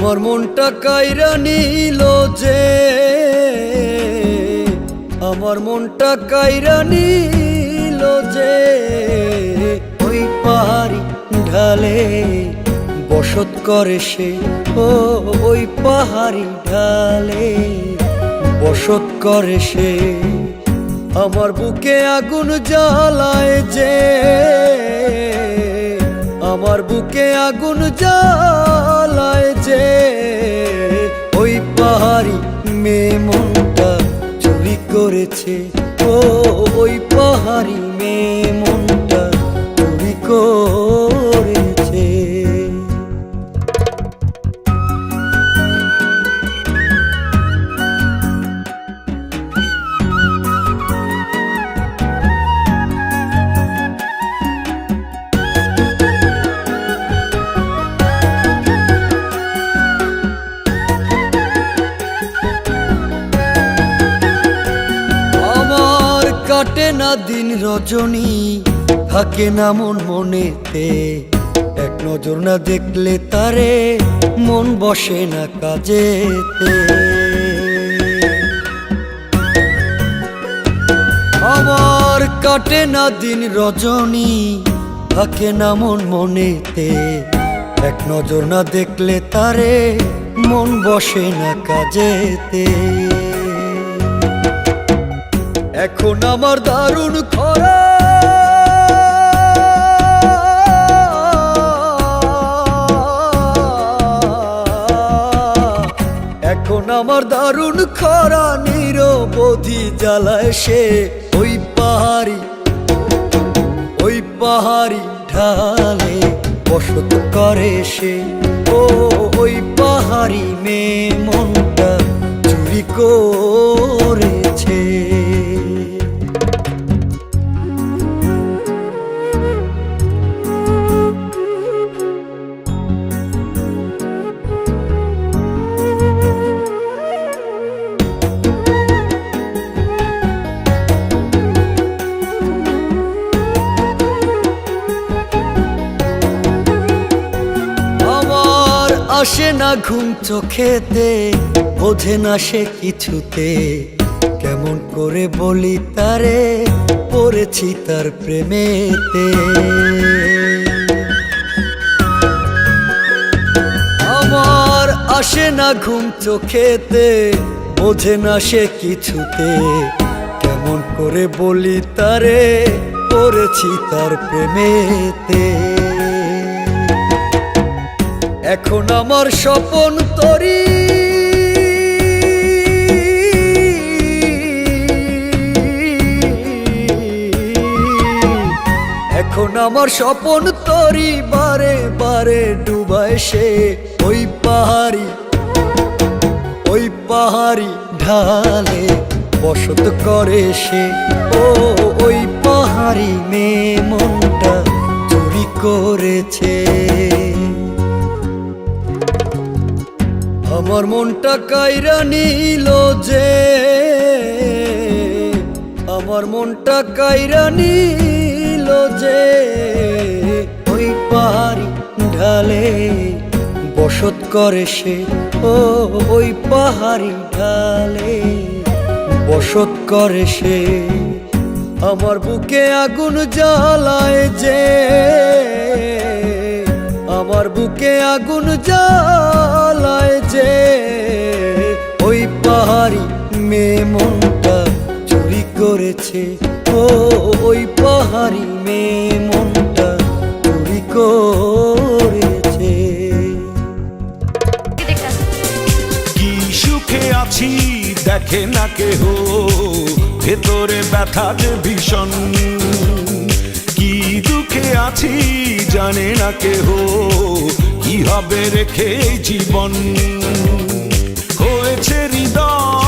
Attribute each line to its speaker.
Speaker 1: আমার মনটা কাইরা নিল যে, আমার মনটা কাইরা নিল যে, ওই পাহাড়ি ঢালে বসত করে সে, ও, ওই পাহাড়ি ঢালে বসত করে সে। আমার বুকে আগুন জ্বালায় যে, আমার বুকে আগুন জ্বালায় যে ওই পাহাড়ি মেয়ে মনটা চুরি করেছে। ও ওই পাহাড়ি মেয়ে কাটে না দিন রজনী, থাকে না মন মনেতে। এক নজর না দেখলে তারে মন বসে না কাজেতে। আমার কাটে না দিন রজনী, থাকে না মন মনেতে। এক নজর না দেখলে তারে মন বসে না কাজেতে। এখন আমার দারুণ খরা। এখন আমার দারুণ খরা, নিরবধি জ্বালায় সে ওই পাহাড়ি ওই পাহাড়ি ঢালে বসত করে সে। ও, ওই পাহাড়ি মেয়ে মনটা চুরি করেছে না ঘুম চোখেতে, বোঝে না সে কিছুতে। কেমন করে বলি তারে, পড়েছি তার প্রেমেতে। আমার আসে না ঘুম চোখেতে, বোঝে না সে কিছুতে। কেমন করে বলি তারে, পড়েছি তার প্রেমেতে। এখন আমার স্বপন তরি। এখন আমার স্বপন তরি, বারে বারে ডুবায় সে ওই পাহাড়ি ওই পাহাড়ি ঢালে বসত করে সে। ও, ওই পাহাড়ি মেয়ে মনটা চুরি করেছে। আমার মনটা কাইরা নিল যে, আমার মনটা কাইরা নিল যে, ওই পাহাড়ি ঢালে বসত করে সে, ও, ওই পাহাড়ি ঢালে বসত করে সে। আমার বুকে আগুন জ্বালায় যে, আমার বুকে আগুন জ্বালায় পাহাড়ি মেয়ে মনটা চুরি করেছে। ও, ওই পাহাড়ি মেয়ে মনটা চুরি করেছে।
Speaker 2: কি সুখে আছি দেখে না কেহ, ভেতরে ব্যথা যে ভীষণ। কি দুঃখে আছি জানে না কেহ, কি হবে রেখে জীবন। Cherry ridò